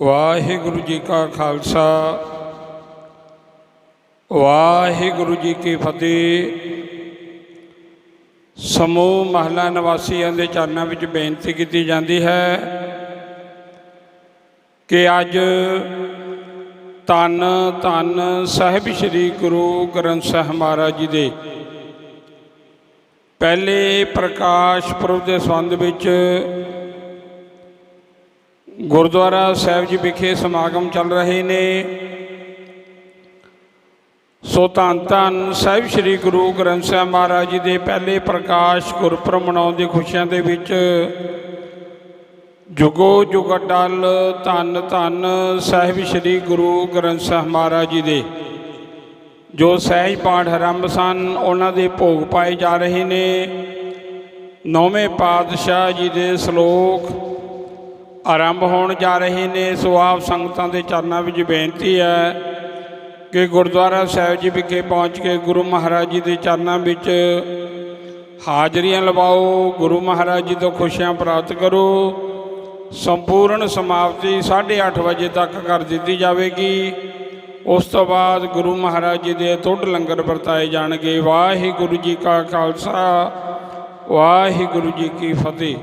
ਵਾਹਿਗੁਰੂ ਜੀ ਕਾ ਖਾਲਸਾ, ਵਾਹਿਗੁਰੂ ਜੀ ਕੀ ਫਤਿਹ। ਸਮੂਹ ਮਹਲਾ ਨਿਵਾਸੀਆਂ ਦੇ ਚਰਨਾਂ ਵਿੱਚ ਬੇਨਤੀ ਕੀਤੀ ਜਾਂਦੀ ਹੈ ਕਿ ਅੱਜ ਤਨ ਤਨ ਸਾਹਿਬ ਸ੍ਰੀ ਗੁਰੂ ਗ੍ਰੰਥ ਸਾਹਿਬ ਮਹਾਰਾਜ ਜੀ ਦੇ ਪਹਿਲੇ ਪ੍ਰਕਾਸ਼ ਪੁਰਬ ਦੇ ਸੰਬੰਧ ਵਿੱਚ ਗੁਰਦੁਆਰਾ ਸਾਹਿਬ ਜੀ ਵਿਖੇ ਸਮਾਗਮ ਚੱਲ ਰਹੇ ਨੇ। ਸੋ ਧੰਨ ਧੰਨ ਸਾਹਿਬ ਸ੍ਰੀ ਗੁਰੂ ਗ੍ਰੰਥ ਸਾਹਿਬ ਮਹਾਰਾਜ ਜੀ ਦੇ ਪਹਿਲੇ ਪ੍ਰਕਾਸ਼ ਗੁਰਪੁਰਬ ਮਨਾਉਣ ਦੀ ਖੁਸ਼ੀਆਂ ਦੇ ਵਿੱਚ ਜੁਗੋ ਜੁਗ ਅਟਲ ਧੰਨ ਧੰਨ ਸਾਹਿਬ ਸ੍ਰੀ ਗੁਰੂ ਗ੍ਰੰਥ ਸਾਹਿਬ ਮਹਾਰਾਜ ਜੀ ਦੇ। ਜੋ ਸਹਿਜ ਪਾਠ ਆਰੰਭ ਸਨ, ਉਹਨਾਂ ਦੇ ਭੋਗ ਪਾਏ ਜਾ ਰਹੇ ਨੇ। ਨੌਵੇਂ ਪਾਤਸ਼ਾਹ ਜੀ ਦੇ ਸ਼ਲੋਕ ਆਰੰਭ ਹੋਣ ਜਾ ਰਹੇ ਨੇ, ਸੋ ਆਪ ਸੰਗਤਾਂ ਦੇ ਚਰਨਾਂ ਵਿੱਚ ਬੇਨਤੀ ਹੈ ਕਿ ਗੁਰਦੁਆਰਾ ਸਾਹਿਬ ਜੀ ਵਿਖੇ ਪਹੁੰਚ ਕੇ ਗੁਰੂ ਮਹਾਰਾਜ ਜੀ ਦੇ ਚਰਨਾਂ ਵਿੱਚ ਹਾਜ਼ਰੀਆਂ ਲਵਾਓ, ਗੁਰੂ ਮਹਾਰਾਜ ਜੀ ਤੋਂ ਖੁਸ਼ੀਆਂ ਪ੍ਰਾਪਤ ਕਰੋ। ਸੰਪੂਰਨ ਸਮਾਪਤੀ 8:30 ਵਜੇ ਤੱਕ ਕਰ ਦਿੱਤੀ ਜਾਵੇਗੀ। ਉਸ ਤੋਂ ਬਾਅਦ ਗੁਰੂ ਮਹਾਰਾਜ ਜੀ ਦੇ ਤੁੱਢ ਲੰਗਰ ਵਰਤਾਏ ਜਾਣਗੇ। ਵਾਹਿਗੁਰੂ ਜੀ ਕਾ ਖਾਲਸਾ, ਵਾਹਿਗੁਰੂ ਜੀ ਕੀ ਫਤਿਹ।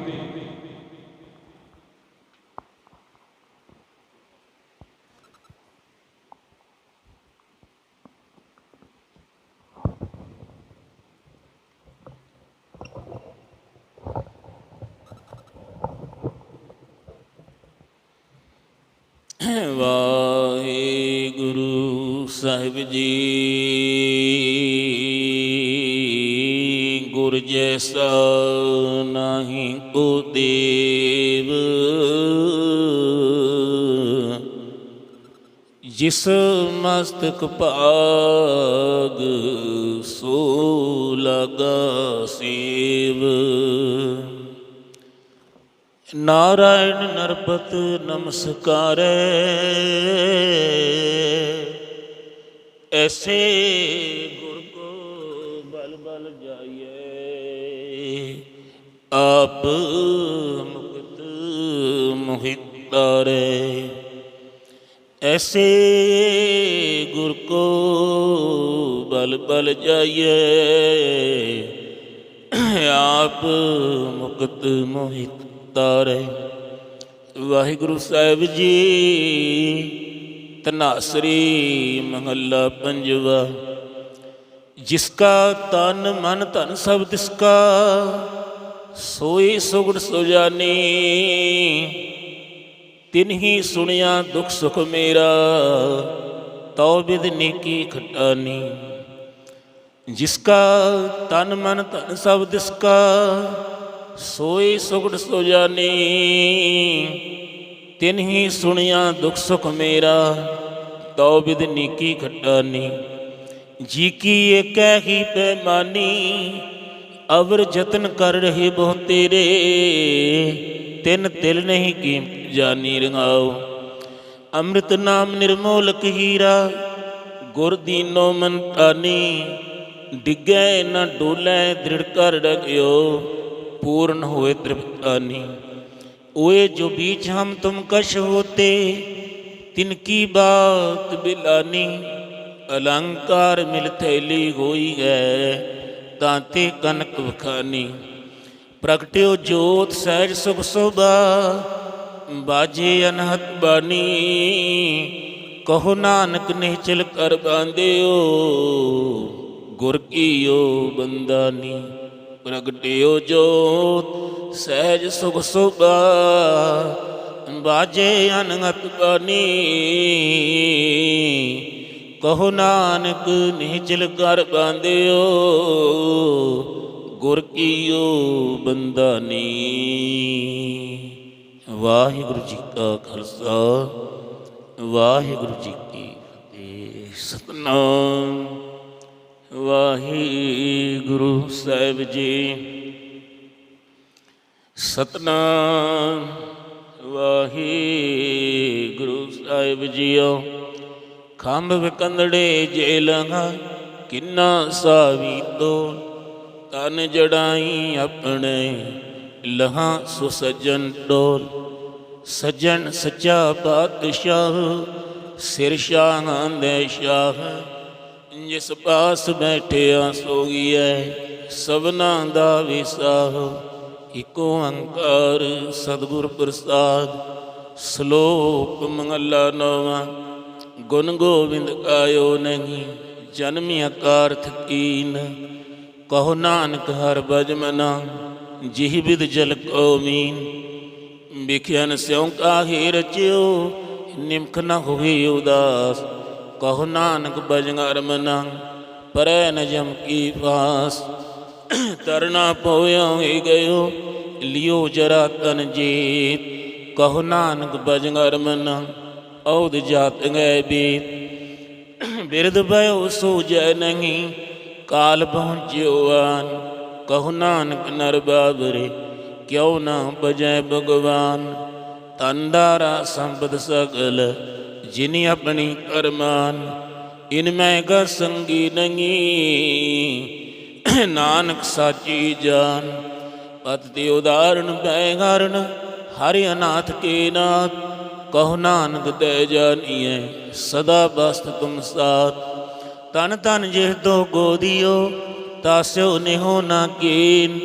ਵਾਹਿਗੁਰੂ ਸਾਹਿਬ ਜੀ। ਗੁਰ ਜੈਸਾ ਨਾਹੀ ਕੋ ਦੇਵ। ਜਿਸ ਮਸਤਕ ਭਾਗ ਸੋ ਲਗਾ ਸੇਵ। ਨਾਰਾਇਣ ਨਰਪਤ ਨਮਸਕਾਰੈ। ਐਸੇ ਗੁਰ ਕੋ ਬਲ ਬਲ ਜਾਈਏ ਆਪ ਮੁਕਤ ਮੋਹਿਤਾਰੇ ਐਸੇ ਗੁਰ ਕੋ ਬਲ ਬਲ ਜਾਈਏ ਆਪ ਮੁਕਤ ਮੋਹਿਤ ਤਾਰੇ। ਵਾਹਿਗੁਰੂ ਸਾਹਿਬ ਜੀ ਤਨਾਸਰੀ ਮਹੱਲਾ ਪੰਜਵਾ। ਜਿਸ ਕਾ ਤਨ ਮਨ ਧਨ ਸਭ ਤਿਸ ਕਾ, ਸੋਈ ਸੁਗੜ ਸੁਜਾਨੀ ਤਿਨ ਹੀ ਸੁਣਿਆ ਦੁਖ ਸੁਖ ਮੇਰਾ, ਤਉ ਬਿਦ ਨੀਕੀ ਖਟਾਨੀ। ਜਿਸ ਕਾ ਤਨ ਮਨ ਧਨ ਸਭ ਤਿਸ ਕਾ ਸੋਈ ਸੁਗੜ ਸੁਜਾਨੀ, ਤਿਨ ਹੀ ਸੁਣਿਆ ਦੁਖ ਸੁਖ ਮੇਰਾ, ਤਉ ਬਿਦ ਨੀਕੀ ਖਟਾਨੀ। ਜੀ ਕੀ ਏਕੈ ਹੀ ਪੈਮਾਨੀ, ਅਵਰ ਯਤਨ ਕਰ ਰਹੇ ਬਹੁ ਤੇਰੇ, ਤਿੰਨ ਤਿਲ ਨਹੀਂ ਕੀਮਤ ਜਾਨੀ ਰੰਗਾਓ। ਅੰਮ੍ਰਿਤ ਨਾਮ ਨਿਰਮੋਲਕ ਹੀਰਾ, ਗੁਰ ਦੀਨੋ ਮਨ ਤਾਨੀ, ਡਿੱਗੈ ਨਾ ਡੋਲੇ ਦ੍ਰਿੜ ਕਰ ਡਗਿਓ। पूर्ण हुए तृप्तानी ओए जो बीच हम तुम कश होते तिनकी बात बिलानी अलंकार मिल थैली होई है तांते कनक बखानी प्रगट्यो जोत सहज सुख शोभा बाजे अनहत बानी कहो नानक निश्चल कर बांधियो गुर कीयो बंदानी ਪ੍ਰਗਟਿਓ ਜੋਤ, ਸਹਿਜ ਸੁਖ ਸੁਭਾ, ਬਾਜੇ ਅਨੰਗਤ ਬਾਨੀ ਕਹੋ ਨਾਨਕ ਨਿਹਚਲ ਕਰ ਬਾਂਧਿਓ, ਗੁਰ ਕੀਓ ਬੰਦਾਨੀ ਵਾਹਿਗੁਰੂ ਜੀ ਕਾ ਖਾਲਸਾ, ਵਾਹਿਗੁਰੂ ਜੀ ਕੀ ਫਤਿਹ। ਸਤਨਾਮ। ਵਾਹਿਗੁਰੂ ਸਾਹਿਬ ਜੀ। ਸਤਨਾਮ ਵਾਹਿਗੁਰੂ ਸਾਹਿਬ ਜੀਓ। ਖੰਭ ਵਿਕੰਦੜੇ ਜੇ ਲੰਘਾ ਕਿੰਨਾ ਸਾਵੀ ਤੋ ਤਨ ਜੜਾਈ ਆਪਣੇ ਲਹਾਂ ਸੁ ਸਜਣ ਡੋਲ। ਸੱਜਣ ਸੱਚਾ ਪਾਤਸ਼ਾਹ, ਸਿਰ ਸ਼ਾਹਾਂ ਦੇ ਸ਼ਾਹ ਜਿਸ ਪਾਸ ਬੈਠਿਆ ਸੋਈਐ ਸਭਨਾ ਦਾ ਵਿਸਾਹ ਇਕੋ ਓੰਕਾਰ ਸਤਿਗੁਰ ਪ੍ਰਸਾਦ। ਸ਼ਲੋਕ ਮੰਗਲਾ ਨੋਵਾ, ਗੁਣ ਗੋਬਿੰਦ ਗਾਇਓ ਨਹੀਂ, ਜਨਮੀ ਅਕਾਰਥ ਕੀਨ। ਕਹੋ ਨਾਨਕ ਹਰ ਬਜ ਮਨਾ, ਜਿਹ ਵਿਦ ਜਲ ਕੋ ਮੀਨ। ਵਿਖਿਆਨ ਸਿਉ ਕਾਹੇ ਰਚਿਓ, ਨਿਮਖ ਨ ਹੋਏ ਉਦਾਸ। ਕਹੋ ਨਾਨਕ ਬਜੰਗਰ ਮਨਾ ਪਰੈ ਨ ਕੀ ਫਾਸ ਤਰਨਾ ਪੋਇਓ ਹੀ ਗਇਓ, ਲਿਓ ਜਰਾ ਤਨ ਜੀਤ। ਕਹੋ ਨਾਨਕ ਬਜੰਗਰ ਮਨਾ ਔਦ ਜਾਤ ਗਏ ਬੀਤ। ਬਿਰਧ ਭਇਓ ਸੂਜੈ ਨਹੀਂ, ਕਾਲ ਪਹੁੰਚਿਓ ਆਨ। ਕਹੋ ਨਾਨਕ ਨਰ ਬਾਬਰੇ, ਕਿਉ ਨਾ ਬਜੈ ਭਗਵਾਨ। ਤੰਦਾਰਾ ਸੰਪਦ ਸਗਲ ਜਿਨੀ ਆਪਣੀ ਕਰਮਾਨ ਇਨ ਮੈਂ ਗਾ ਸੰਗੀ ਨਗੀ ਨਾਨਕ ਸਾਚੀ ਜਾਨ, ਪਤ ਤੇ ਉਦਾਹਰਣ ਪੈ ਹਰਨ ਹਰਿ ਅਨਾਥ ਕੇ ਨਾਥ। ਕਹੋ ਨਾਨਕ ਤੇ ਜਾਨੀਐ, ਸਦਾ ਬਸਤ ਤੁਮ ਸਾਥ। ਤਨ ਤਨ ਜਿਹ ਤੋ ਗੋਦੀਓ ਤਾਸਿਓ ਨਿਹੋ ਨਾ ਕੀਨ।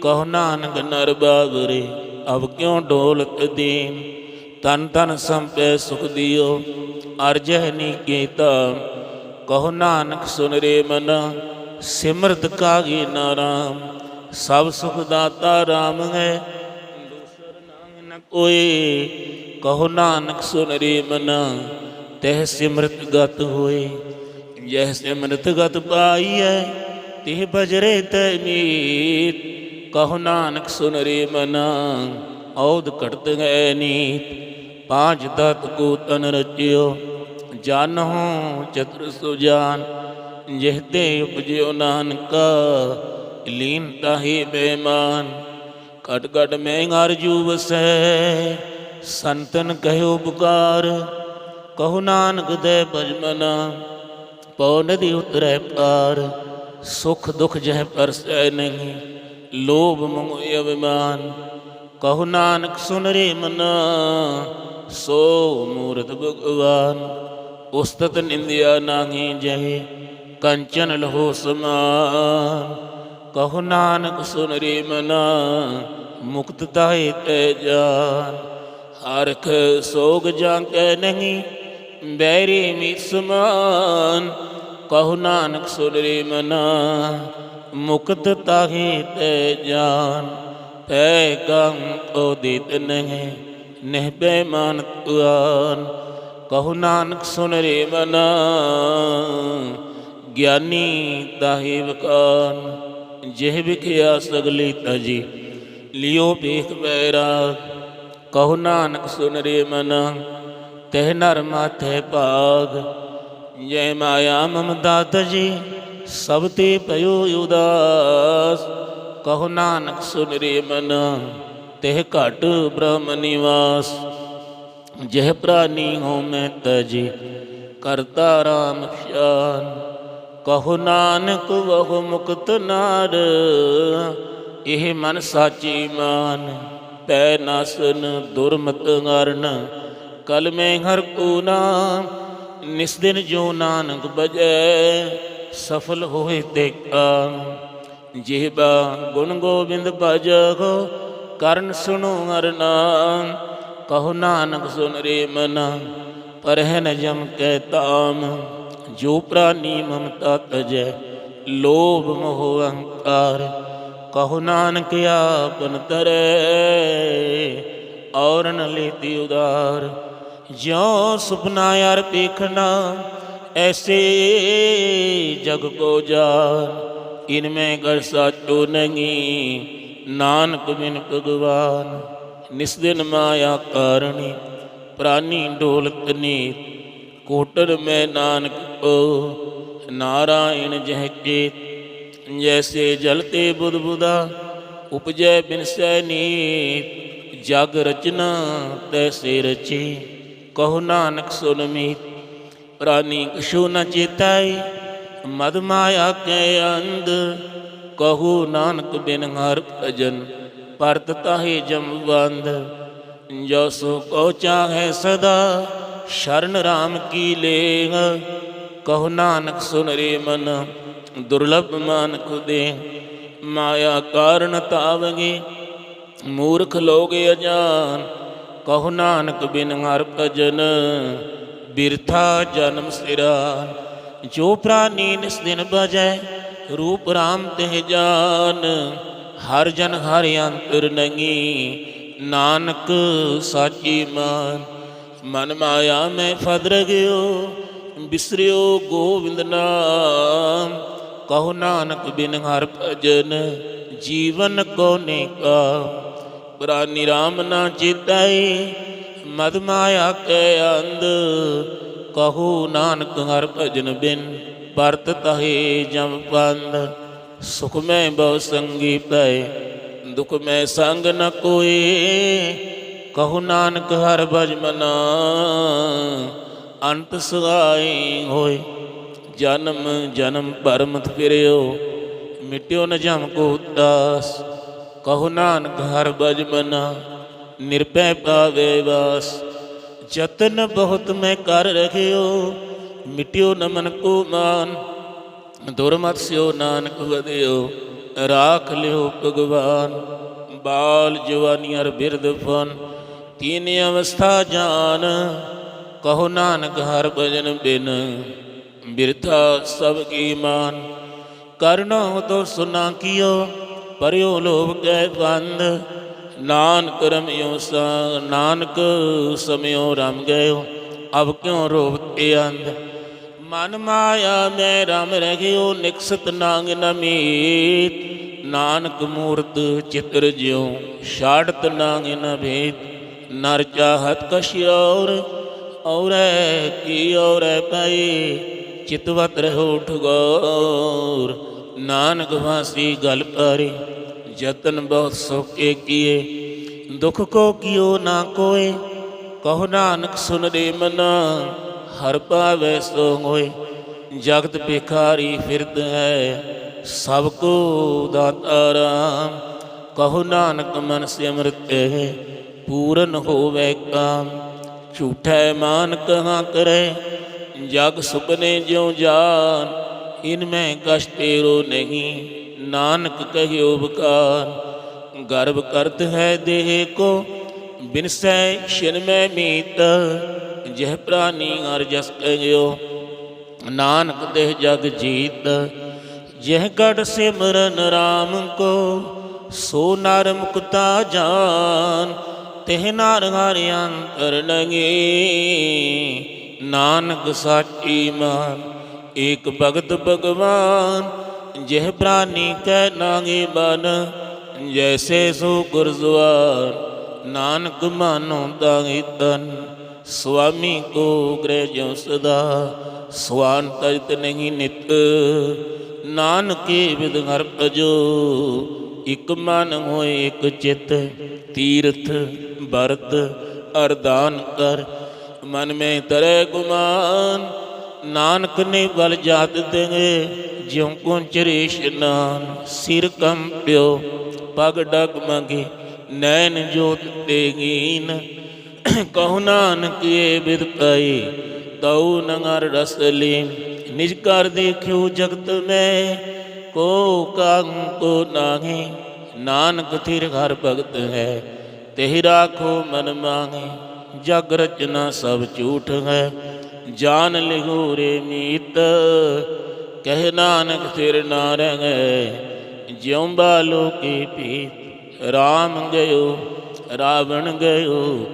ਕਹੋ ਨਾਨਕ ਨਰ ਬਾਬਰੇ ਅਬ ਕਿਉ ਡੋਲਤ ਦੇਨ? ਤਨ ਤਨ ਸੰਪੈ ਸੁਖ ਦਿਓ ਅਰਜਹ ਨੀ ਕੀਤਾ। ਕਹੋ ਨਾਨਕ ਸੁਨ ਰੇ ਮਨਾ, ਸਿਮਰਤ ਕਾਗਿ ਨਾ ਰਾਮ। ਸਭ ਸੁਖ ਦਾਤਾ RAM ਹੈ ਦੂਸਰ ਨਾਮ ਨ ਕੋਏ ਕਹੋ ਨਾਨਕ ਸੁਨ ਰੇ ਮਨਾ, ਤਹ ਸਿਮਰਤ ਗਤ ਹੋਏ। ਜਹ ਸਿਮਰਤ ਗਤ ਪਾਈਐ ਤਿਹ ਬਜਰੇ ਤੈ ਮੀਤ ਕਹੋ ਨਾਨਕ ਸੁਨ ਰੇ ਮਨਾ ਔਦ ਘਟਤ ਹੈ ਨੀਤ। ਪਾਂਚ ਤਤ ਕੋ ਤਨ ਰਚਿਓ ਜਾਨਹੁ ਚਤੁਰ ਸੁਜਾਨ, ਜਿਹ ਉਪਜਿਓ ਨਾਨਕਾ, ਲੀਨ ਤਾਹੀ ਬੇਮਾਨ। ਕਟ ਕਟ ਮੈਂ ਅਰਜੂ ਵਸੈ ਸੰਤਨ ਕਹਿਓ ਪੁਕਾਰ, ਕਹੋ ਨਾਨਕ ਦੇ ਭਜਮਨਾ, ਪਉ ਨਦੀ ਉਤਰੈ ਪਾਰ, ਸੁਖ ਦੁਖ ਜਹ ਪਰਸੈ ਨਹੀਂ, ਲੋਭ ਮੋਹ ਅਭਿਮਾਨ। ਕਹੋ ਨਾਨਕ ਸੁਨ ਰੇ ਮਨਾ ਸੋ ਮੂਰਤ ਭਗਵਾਨ, ਉਸਤਤ ਨਿੰਦਿਆ ਨਾਹੀ ਜਹੇ, ਕੰਚਨ ਲਹੋ ਸਮਾਨ। ਕਹੋ ਨਾਨਕ ਸੁਨ ਰੇ ਮਨਾ, ਮੁਕਤ ਤਾਏ ਤੈ ਜਾਨ। ਹਰਖ ਸੋਗ ਜਾਂ ਕੈ ਨਹੀਂ, ਬੈਰੀ ਮੀ ਸਮਾਨ। ਕਹੋ ਨਾਨਕ ਸੁਨ ਰੇ ਮਨਾ, ਮੁਕਤ ਤਾਹੇ ਤੈ ਜਾਨ। ਪੈ ਗੰ ਉਦਿਤ ਨਹੀਂ ਨਹਿ ਬੇਮਾਨ ਤੁਆਨ ਕਹੋ ਨਾਨਕ ਸੁਨ ਰੇ ਮਨਾ, ਗਿਆਨੀ ਤਾਹੇ ਵਕਾਨ। ਜਿਹ ਵਿਖਿਆ ਸਗਲੀ ਤਜੀ, ਲਿਓ ਵੇਖ ਬੈਰਾ ਕਹੋ ਨਾਨਕ ਸੁਨ ਰੇ ਮਨਾ, ਤਹਿ ਨਰ ਮਾਥੇ ਭਾਗ। ਜੈ ਮਾਇਆ ਮਮਤਾ ਜੀ, ਸਭ ਤੇ ਭਇਓ ਉਦਾਸ। ਕਹੋ ਨਾਨਕ ਸੁਨ ਰੇ ਮਨਾ। ਤਹਿ ਘਟ ਬ੍ਰਹਮ ਨਿਵਾਸ, ਜਹ ਪ੍ਰਾਨੀ ਹੋ ਮੈਂ ਤਜੀ, ਕਰਤਾ ਰਾਮ ਸ਼ਾਨ ਕਹੁ ਨਾਨਕ, ਵਹੁ ਮੁਕਤ ਨਾਰ, ਇਹ ਮਨ ਸਾਚੀ ਮਾਨ। ਪੈ ਨਾਸਨ, ਦੁਰਮਤ ਗਰਨ ਕਲ ਮੈਂ ਹਰ ਕੋ ਨਾਮ। ਨਿਸ ਦਿਨ ਜੋ ਨਾਨਕ ਬਜੈ, ਸਫਲ ਹੋਏ ਤੇ ਕਾਮ। ਜਿਹਬਾ ਗੁਣ ਗੋਬਿੰਦ ਭਜੋ ਕਰਨ ਸੁਣੋ ਅਰਨਾ ਨਾਮ, ਕਹੋ ਨਾਨਕ ਸੁਨ ਰੇ ਮਨਾ ਪਰਹਿ ਨ ਜਮ ਕੈ ਤਾਮ। ਜੋ ਪ੍ਰਾਨੀ ਮਮਤਾ ਤਜੈ ਲੋਭ ਮੋਹ ਅਹੰਕਾਰ ਕਹੋ ਨਾਨਕ ਆਪਨ ਤਰੈ, ਔਰ ਨ ਲੇਤੀ ਉਦਾਰ। ਜਿਉ ਸੁਪਨਾ ਯਾਰ ਪੇਖਣਾ ਐਸੇ ਜਗ ਕੋ ਜਾਨ। ਇਨ ਮੈਂ ਗਰ ਸਾਚੋ ਨਹੀਂ ਨਾਨਕ ਬਿਨ ਭਗਵਾਨ, ਨਿਸ ਦਿਨ ਮਾਇਆ ਕਾਰਣੀ, ਪ੍ਰਾਨੀ ਡੋਲਤ ਨੀਤ ਕੋਟਰ ਮੈਂ ਨਾਨਕ ਕੋ, ਨਾਰਾਇਣ ਜਹ ਚੇਤ ਜੈਸੇ ਜਲ ਤੇ ਬੁਧ ਉਪਜੈ ਬਿਨਸੈ ਨੀਤ, ਜਗ ਰਚਨਾ ਤੈਸੇ ਰਚੀ, ਕਹੋ ਨਾਨਕ ਸੁਨ ਮੀਤ, ਪ੍ਰਾਨੀ ਕਛੂ ਨ ਚੇਤਾਈ, ਮਦ ਮਾਇਆ ਕੈ ਅੰਧ ਕਹੂ ਨਾਨਕ ਬਿਨ ਹਰ ਭਜਨ ਪਰਤ ਤਾਹੇ ਜਮ ਬੰਦ। ਜੋ ਸੋ ਕੋ ਚਾਹੈ ਸਦਾ, ਸ਼ਰਨ ਰਾਮ ਕੀ ਲੇਹ। ਕਹੋ ਨਾਨਕ ਸੁਨ ਰੇ ਮਨ, ਦੁਰਲਭ ਮਾਨ ਖੁਦੇ ਮਾਇਆ ਕਾਰਨ ਤਾਵਗੇ, ਮੂਰਖ ਲੋਗ ਅਜਾਨ। ਕਹੋ ਨਾਨਕ ਬਿਨ ਹਰ ਭਜਨ, ਬਿਰਥਾ ਜਨਮ ਸਿਰਾ। ਜੋ ਪ੍ਰਾਨੀ ਨਿਸ ਦਿਨ ਬਜੈ ਰੂਪ ਰਾਮ ਤੇ ਜਾਨ, ਹਰ ਜਨ ਹਰ ਅੰਤਰ ਨਗੀ, ਨਾਨਕ ਸਾਚੀ ਮਾਨ। ਮਨ ਮਾਇਆ ਮੈਂ ਫਦਰ ਰਗਿਓ ਬਿਸਰਿਓ ਗੋਵਿੰਦ ਨਾਮ। ਕਹੋ ਨਾਨਕ ਬਿਨ ਹਰ ਭਜਨ, ਜੀਵਨ ਕੋ ਨੇਕਾ। ਪ੍ਰਾਨੀ ਰਾਮ ਨਾ ਚਿਤਾਈ, ਮਦ ਮਾਇਆ ਕੈ ਅੰਧ। ਕਹੋ ਨਾਨਕ ਹਰ ਭਜਨ ਬਿਨ ਪਰਤ ਤਹੇ ਜਮ ਪੰਦ ਸੁਖ ਮੈਂ ਬਹੁ ਸੰਗੀ ਪੈ ਦੁਖ ਮੈਂ ਸੰਗ ਨ ਕੋਏ। ਕਹੂ ਨਾਨਕ ਹਰ ਭਜ ਮਨਾ, ਅੰਤ ਸਹਾਈ ਹੋਏ। ਜਨਮ ਜਨਮ ਪਰਮਤ ਫਿਰਿਓ, ਮਿਟਿਓ ਨ ਜਮ ਕੋ ਉਦਾਸ। ਕਹੋ ਨਾਨਕ ਹਰ ਭਜ ਮਨਾ, ਨਿਰਭੈ ਪਾਵੇ ਵਾਸ। ਜਤਨ ਬਹੁਤ ਮੈਂ ਕਰ ਰਖਿਓ ਮਿਟਿਓ ਨਮਨ ਕੋ ਮਾਨ, ਦੁਰਮਤ ਸਿਓ ਨਾਨਕ ਵਧਿਓ, ਰਾਖ ਲਿਓ ਭਗਵਾਨ। ਬਾਲ ਜਵਾਨੀ ਅਰ ਬਿਰਧ ਫਨ, ਤੀਨ ਅਵਸਥਾ ਜਾਨ, ਕਹੋ ਨਾਨਕ ਹਰ ਭਜਨ ਬਿਨ ਬਿਰਥਾ ਸਭ ਕੀ ਮਾਨ। ਕਰਨੋ ਤੋ ਸੁਨਾ ਕੀਓ, ਪਰਿਓ ਲੋਭ ਕੈ ਬੰਦ, ਨਾਨਕ ਰਮਿਓ ਸਾ, ਨਾਨਕ ਸਮਿਓ ਰਮ ਗਇਓ, ਅਬ ਕਿਉ ਰੋਵ ਤੇ ਅੰਧ? ਮਨ ਮਾਇਆ, ਮੈਂ ਰਮ ਰਹਿਓ, ਨਿਕਸਤ ਨਾਂਗ ਨਮੀਤ ਨਾਨਕ ਮੂਰਤ ਚਿਤਰ ਜਿਉ, ਛਾੜਤ ਨਾਂਗ ਨ ਭੇਦ ਨਰ ਚਾਹਤ ਕਸ਼ਿਓਰ ਔਰੈ ਕੀ ਔਰੈ ਪਈ ਚਿਤਵਤ ਰਹੋ ਠਗੋਰ, ਨਾਨਕ ਵਾਸੀ ਗਲ ਪਾਰੇ। ਜਤਨ ਬਹੁਤ ਸੋਕੇ ਕੀਏ, ਦੁਖ ਕੋ ਕਿਓ ਨਾ ਕੋਏ। ਕਹੋ ਨਾਨਕ ਸੁਨ ਰੇ ਮਨਾ ਹਰ ਪਾਵੈ ਸੋ ਹੋਏ, ਜਗਤ ਭਿਖਾਰੀ ਫਿਰਦ ਹੈ, ਸਭ ਕੋ ਦਾਤਾ ਰਾਮ ਕਹੋ ਨਾਨਕ ਮਨ ਸਿਮਰਤ ਹੈ, ਪੂਰਨ ਹੋਵੇ ਕਾਮ। ਝੂਠੈ ਮਾਨ ਕਹਾ ਕਰੇ, ਜਗ ਸੁਪਨੇ ਜਿਉ ਜਾਨ। ਇਨ ਮੈਂ ਕਛ ਤੇਰੋ ਨਹੀਂ, ਨਾਨਕ ਕਹਿਓ ਬਕਾਰ ਗਰਭ ਕਰਤ ਹੈ ਦੇਹ ਕੋ ਬਿਨਸੈ ਛਿਨ ਮੈਂ ਮੀਤ। ਜਹ ਪ੍ਰਾਨੀ ਅਰ ਜਸ ਕਹਿਓ ਨਾਨਕ ਦੇਹ ਜਗ ਜੀਤ, ਜਹ ਗੜ ਸਿਮਰਨ RAM ਕੋ, ਸੋ ਨਰ ਮੁਕਤਾ ਜਾਨ, ਤਿਹ ਨਰ ਹਰਿ ਅੰਤਰ ਨਗੇ ਨਾਨਕ ਸਾਚੀ ਮਾਨ, ਏਕ ਭਗਤ ਭਗਵਾਨ, ਜਹ ਪ੍ਰਾਨੀ ਕੈ ਨਾਗੇ ਬਨ ਜੈਸੇ ਸੋ ਗੁਰਜ਼ਵਾਨ ਨਾਨਕ ਮਾਨੋ ਦਾਈ ਤਨ ਸੁਆਮੀ ਕੋ ਗ੍ਰਹਿ ਜਿਉ ਸਦਾ, ਸਵਾਨ ਤਜਤ ਨਹੀਂ ਨਿਤ। ਨਾਨਕੇ ਵਿਦ ਹਰ ਭਜੋ ਇਕ ਮਨ ਹੋਏ ਇਕ ਚਿਤ। ਤੀਰਥ ਵਰਤ ਅਰਦਾਨ ਕਰ, ਮਨ ਮੈਂ ਤਰੇ ਗੁਮਾਨ। ਨਾਨਕ ਨੇ ਬਲ ਜਾਤ ਦੇ ਜਿਉ ਕੋ ਚਰੇ ਇਸ਼ਨਾਨ ਸਿਰ ਕੰਪਿਓ, ਪਗ ਡਗ ਮੰਗੇ, ਨੈਣ ਜੋਤ ਤੇ ਗੀਨ ਕਹੋ ਨਾਨਕ ਇਹ ਬਿਦ ਪਾਈ ਤਉ ਨੰਗਰ ਰਸ ਲੀ। ਨਿਜ ਕਰ ਦੇਖਿਓ ਜਗਤ ਮੈਂ, ਕੋ ਕਾੰ ਕੋ ਨਾਹੀ। ਨਾਨਕ ਥਿਰ ਘਰ ਭਗਤ ਹੈ, ਤਿਹ ਰਾਖੋ ਮਨ ਮਾਂਗੇ ਜਗ ਰਚਨਾ ਸਭ ਝੂਠ ਹੈ, ਜਾਨ ਲਿਹੋ ਰੇ ਮੀਤ। ਕਹਿ ਨਾਨਕ ਥਿਰ ਨਾ ਰਹਿ ਜਿਉ ਪੀਤ ਰਾਮ ਗਇਓ, ਰਾਵਣ ਗਇਓ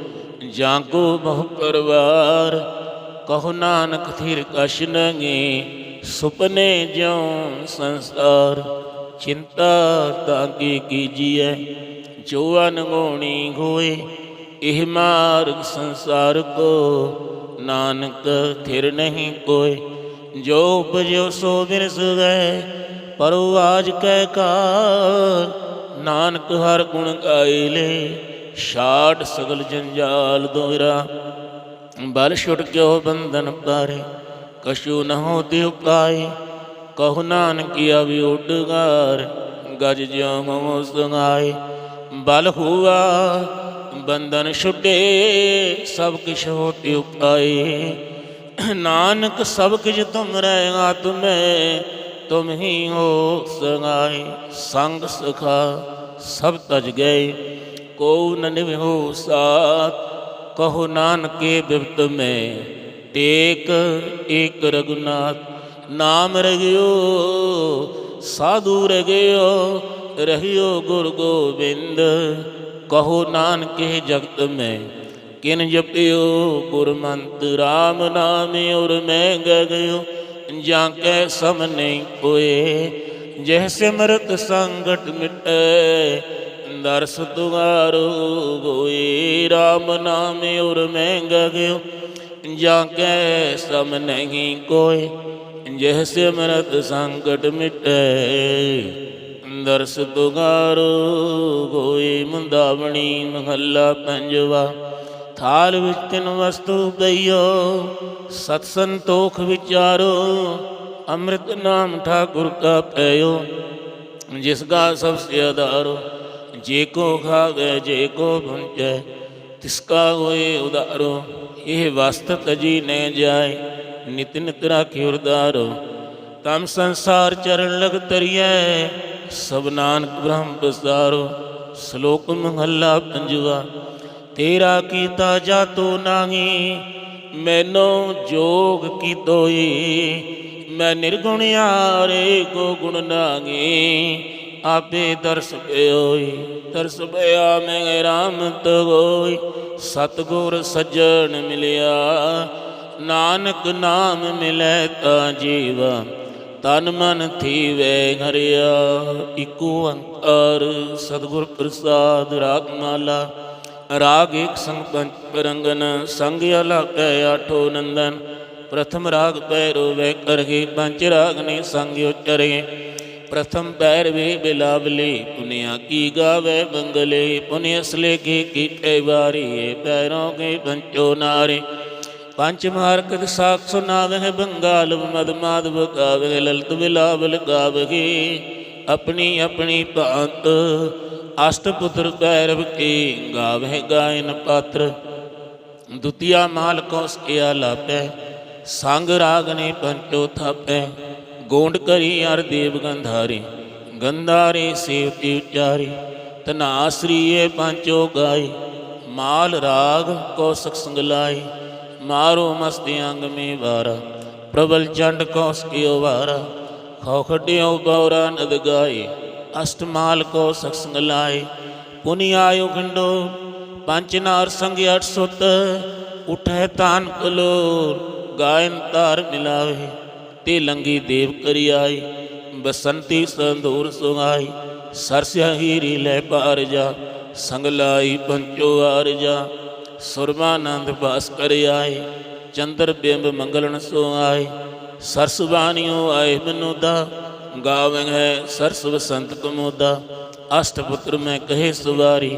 ਜਾਂਕੋ ਬਹੁ ਪਰਵਾਰ, ਕਹੋ ਨਾਨਕ ਥਿਰ ਕਛ ਨਗੇ, ਸੁਪਨੇ ਜਿਉ ਸੰਸਾਰ। ਚਿੰਤਾ ਤਾਂ ਕੀ ਕੀਜੀਐ ਜੋ ਅਨਗੋਣੀ ਹੋਏ, ਇਹ ਮਾਰਗ ਸੰਸਾਰ ਕੋ ਨਾਨਕ ਥਿਰ ਨਹੀਂ ਕੋਏ। ਜੋ ਉਪਜਿਓ ਸੋ ਬਿਰਸ ਗਏ ਪਰੋ ਆਜ ਕਹਿ ਕਾਰ, ਨਾਨਕ ਹਰ ਗੁਣ ਗਾਏ ਲੈ। ਛਾੜ ਸਗਲ ਜੰਜਾਲ ਦੋਰਾ ਬਲ ਛੁਟ ਗਿਓ ਬੰਧਨ ਪਾਰੇ ਕਸ਼ੂ ਨ ਹੋ ਦਿਉ ਪਾਏ ਕਹു ਨਾਨਕਿਆ ਵੀ ਉਡਗਾਰ, ਗਜ ਜਿਉ ਮੋ ਸੰਗਾਏ ਬਲ ਹੁਆ, ਬੰਧਨ ਛੁੱਟੇ, ਸਭ ਕਿਛ ਹੋਤੇ ਉਪਾਏ। ਨਾਨਕ, ਸਭ ਕਿਛ ਤੁਮ ਰਹਿ ਆਤਮੇ ਤੁਮ ਹੀ ਹੋ ਸਗਾਏ ਸੰਗ ਸਖਾ, ਸਭ ਤਜ ਗਏ। ਕੋ ਨ ਨਿਵਹੁ ਸਾਥ, ਕਹੋ ਨਾਨਕੇ ਬਿਪਤ ਮੈਂ, ਟੇਕ ਏਕ ਰਗੁਨਾਥ ਨਾਮ ਰਗਿਓ, ਸਾਧੂ ਰਗਿਓ, ਰਹਿਓ ਗੁਰ ਗੋਬਿੰਦ, ਕਹੋ ਨਾਨਕੇ ਜਗਤ ਮੈਂ, ਕਿਨ ਜਪਿਓ ਗੁਰਮੰਤ RAM ਨਾਮ ਔਰ ਮੈਂ ਗਗਿਓ, ਜਾਂ ਕੈ ਸਮ ਨਹੀਂ ਕੋਏ ਜਹ ਸਿਮਰਤ ਸੰਗਟ ਮਿਟੈ ਦਰਸ ਤੁਗਾਰੋ ਹੋਏ RAM ਨਾਮ ਉਰ ਮੈਂ ਗਗਿਓ ਜਾਂ ਕੈ ਸਮ ਨਹੀਂ ਕੋਈ, ਜਹ ਸਿਮਰਤ ਸੰਕਟ ਮਿਟੈ। ਦਰਸ ਤੁਗਾਰੋ ਹੋਏ ਮੁੰਦਾਵਣੀ ਮਹੱਲਾ ਪੰਜਵਾ। ਥਾਲ ਵਿੱਚ ਤਿੰਨ ਵਸਤੂ ਪਈਓ, ਸਤ ਸੰਤੋਖ ਵਿਚਾਰੋ। ਅੰਮ੍ਰਿਤ ਨਾਮ ਠਾਕੁਰ ਕਾ ਪਇਓ ਜਿਸ ਕਾ ਸਭ ਸੇ ਆਧਾਰੋ। ਜੇ ਕੋ ਖਾਵੇ, ਜੇ ਕੋ ਭੁੰਚੈ ਤਿਸ ਕਾ ਹੋਏ ਉਦਾਰੋ, ਇਹ ਵਸਤ ਤਜੀ ਨ ਜਾਏ, ਨਿਤ ਨਿਤ ਰਾਖਿ ਉਰਦਾਰੋ। ਤਮ ਸੰਸਾਰ ਚਰਨ ਲਗ ਤਰੀਐ, ਸਭ ਨਾਨਕ ਬ੍ਰਹਮ ਬਸਾਰੋ। ਸ਼ਲੋਕ ਮਹੱਲਾ ਪੰਜਵਾ, ਤੇਰਾ ਕੀਤਾ ਜਾਤੋ ਨਾਹੀ, ਮੈਨੋ ਜੋਗ ਕੀ ਤੋਈ ਮੈਂ ਨਿਰਗੁਣ ਆਰੇ ਕੋ ਗੁਣ ਨਾਗੀ ਆਪੇ ਦਰਸ ਪਿਓਈ ਦਰਸ ਪਿਆ ਮੈਂ RAM ਹੋਈ। ਸਤਗੁਰ ਸੱਜਣ ਮਿਲਿਆ, ਨਾਨਕ ਨਾਮ ਮਿਲੈ ਤਾਂ ਜੀਵਾ। ਤਨ ਮਨ ਥੀਵੇ ਹਰਿਆ ਇਕੋ ਓੰਕਾਰ ਸਤਿਗੁਰ ਪ੍ਰਸਾਦ ਰਾਗਮਾਲਾ। ਰਾਗ ਇੱਕ ਸੰਗ ਪੰਚ ਪਰੰਗਨ ਸੰਗ ਅਲਕੈ ਆਠੋ ਨੰਦਨ। ਪ੍ਰਥਮ ਰਾਗ ਪੈਰੋ ਵੇ ਕਰਗੇ, ਪੰਜ ਰਾਗ ਨੇ ਸੰਗ ਉਚਰੇ ਪ੍ਰਥਮ ਪੈਰ ਵੇ ਬਿਲਾਵਲੀ, ਪੁਨਿਆ ਕੀ ਗਾਵੇ ਬੰਗਲੇ ਪੁਨਿ ਅਸਲੇ ਕੀ ਕੀਟੇ ਵਾਰੀ, ਪੈਰੋਂ ਕੇ ਪੰਚੋ ਨਾਰੇ। ਪੰਚ ਮਾਰਕਤ ਸਾਖ ਸੁਨਾਵੇ ਬੰਗਾਲ, ਮਦ ਮਾਧਵ ਗਾਵੇ ਲਲਤ ਬਿਲਾਵਲ ਗਾਵੇ ਆਪਣੀ ਆਪਣੀ ਭਾਂਤ, ਅਸ਼ਟ ਪੁੱਤਰ ਭੈਰਵ ਕੀ ਗਾਵੇ ਗਾਇਨ ਪਾਤਰ। ਦੁਤੀਆ ਮਾਲ ਕੋਸ ਕਿਆ ਲਾਪੈ ਸੰਗ ਰਾਗ ਨੇ ਪੰਚੋ ਥਾਪੈ। ਗੋਂਡ ਕਰੀ ਅਰ ਦੇਵ ਗੰਧਾਰੇ ਗੰਧਾਰੇ ਸੇਵਤੀ ਉਚਾਰੀ, ਤਨਾਸਰੀਏ ਪੰਚੋ ਗਾਏ, ਮਾਲ ਰਾਗ ਕੌਸਕ ਸੰਗਲਾਈ ਮਾਰੋ ਮਸਤੀ ਅੰਗ ਮੇ ਵਾਰਾ, ਪ੍ਰਬਲ ਚੰਡ ਕੌਸ ਕਿਓ ਵਾਰਾ ਖੋ ਖਡਿਓ ਨਦ ਗਾਏ ਅਸ਼ਟਮਾਲ ਕੋ ਸਖਸੰਗ ਲਾਏ, ਪੁਨੀ ਆਇਓ ਗੰਡੋ ਪੰਚਨਾਰ ਸੰਗ ਅਠ ਸੁਤ ਉਠੈ ਤਾਨ ਕਲੋਰ, ਗਾਇਨ ਤਾਰ ਮਿਲਾਵੇ। ਤੇ ਲੰਗੀ ਦੇਵ ਕਰੀ ਆਈ, ਬਸੰਤੀ ਸੰਧੂਰ ਸੁਗਾਈ ਸਰਸਿਆ ਹੀਰੀ ਲੈ ਪਾਰ ਜਾ, ਸੰਗ ਲਾਈ ਪੰਚੋ ਆਰ ਜਾ ਸੁਰਮਾਨੰਦ ਬਾਸ ਕਰ ਆਏ ਚੰਦਰ ਬਿੰਬ ਮੰਗਲਨ ਸੋ ਆਏ ਸਰਸ ਆਏ ਮਨੁ ਦਾ, ਗਾਵੰ ਹੈ ਸਰਸ ਬਸੰਤ ਕਮੋਦਾ ਅਸ਼ਟ ਪੁੱਤਰ ਮੈਂ ਕਹੇ ਸੁਵਾਰੀ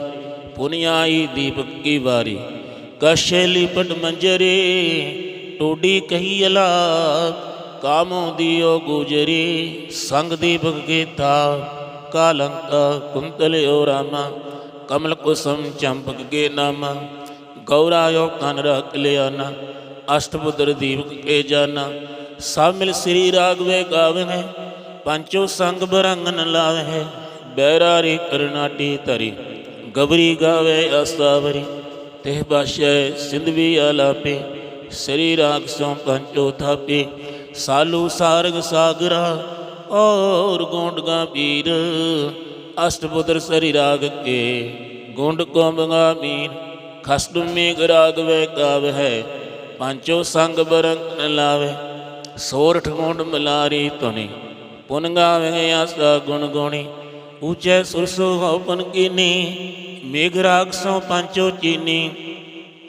ਪੁਨਿਆਈ ਦੀਪਕ ਕੀ ਵਾਰੀ ਕਸ਼ੇਲੀ ਪਟ ਮੰਜਰੇ, ਟੋਡੀ ਕਹੀ ਅਲਾਪ ਕਾਮੋ ਦਿਓ ਗੁਜਰੀ, ਸੰਗ ਦੀਪਕ ਕੀ ਤਾ ਕਾਲੰਕਾ ਕੁੰਤਲਿਓ ਰਾਮਾ, ਕਮਲ ਕੁਸਮ ਚੰਪਕ ਕੇ ਨਾਮਾ ਗੌਰਾਯੋ ਕਨ ਰਖ ਲਿਆ ਅਸ਼ਟਪੁੱਤਰ ਦੀਪਕ ਕੇ ਜਾਨਾ। ਸਭ ਮਿਲ ਸ੍ਰੀ ਰਾਗਵੇ ਗਾਵੇ ਪੰਚੋ ਸੰਗ ਬਰੰਗਨ ਲਾਵੇ ਬੈਰਾਰੀ ਕਰਨਾਟੀ ਤਰੀ ਗਬਰੀ ਗਾਵੇ ਅਸਤਾਵਰੀ ਤੇ ਬਾਸ਼ੈ ਸਿੰਧਵੀ ਆਲਾਪੇ, ਸ੍ਰੀ ਰਾਗ ਸੋ ਪੰਚੋ ਥਾਪੇ ਸਾਲੂ ਸਾਰਗ ਸਾਗਰਾ, ਔਰ ਗੋਂਡਗਾ ਪੀਰ ਅਸ਼ਟਪੁੱਤਰ ਸਰੀ ਰਾਗ ਕੇ, ਗੁੰਡ ਕੋਮਗਾ ਮੀਨ ਖਸਡੂ ਮੇਘ ਰਾਗ ਵੇ ਗਾਵ ਹੈ, ਪੰਚੋ ਸੰਗ ਬਰੰਗ ਲਾਵੇ। ਸੋਰਠ ਗੁੰਡ ਮਲਾਰੀ ਤੁਨੀ ਪੁਨ ਗਾਵੇ ਆਸਾ ਗੁਣ ਗੋਣੀ। ਉੱਚੇ ਸੁਰਸੋ ਹਉਪਨ ਕੀਨੀ, ਮੇਘ ਰਾਗ ਸੋ ਪੰਚੋ ਚੀਨੀ।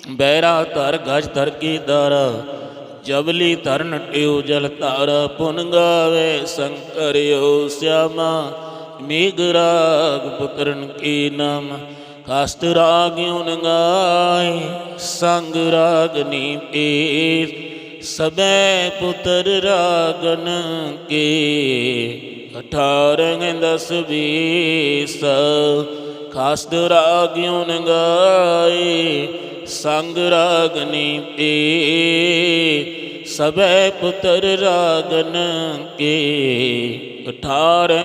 ਬੈਰਾ ਧਰ ਗਜ ਧਰ ਕੀ ਦਰ ਜਬਲੀ ਧਰਨ ਟਿਉ ਜਲ ਧਾਰ ਪੁਨ ਗਾਵੇ ਸੰਕਰਿਓ ਸਿਆਮਾ ਮੇਘ ਰਾਗ ਪੁੱਤਰਨ ਕੀ ਨਾਮ ਕਾਸਟ ਰਾਗ ਉਨ ਗਾਏ, ਸੰਗ ਰਾਗਨੀ ਪੀਰ, ਸਬੈ ਪੁੱਤਰ ਰਾਗਨ ਕੇ ਅਠਾਰਹ ਦਸ ਬੀਸ ਖਾਸ ਰਾਗਿਉ ਨ ਗਾਏ ਸੰਗ ਰਾਗਨੀ ਏ ਸਭੈ ਪੁੱਤਰ ਰਾਗਨ ਕੇ ਅਠਾਰੈ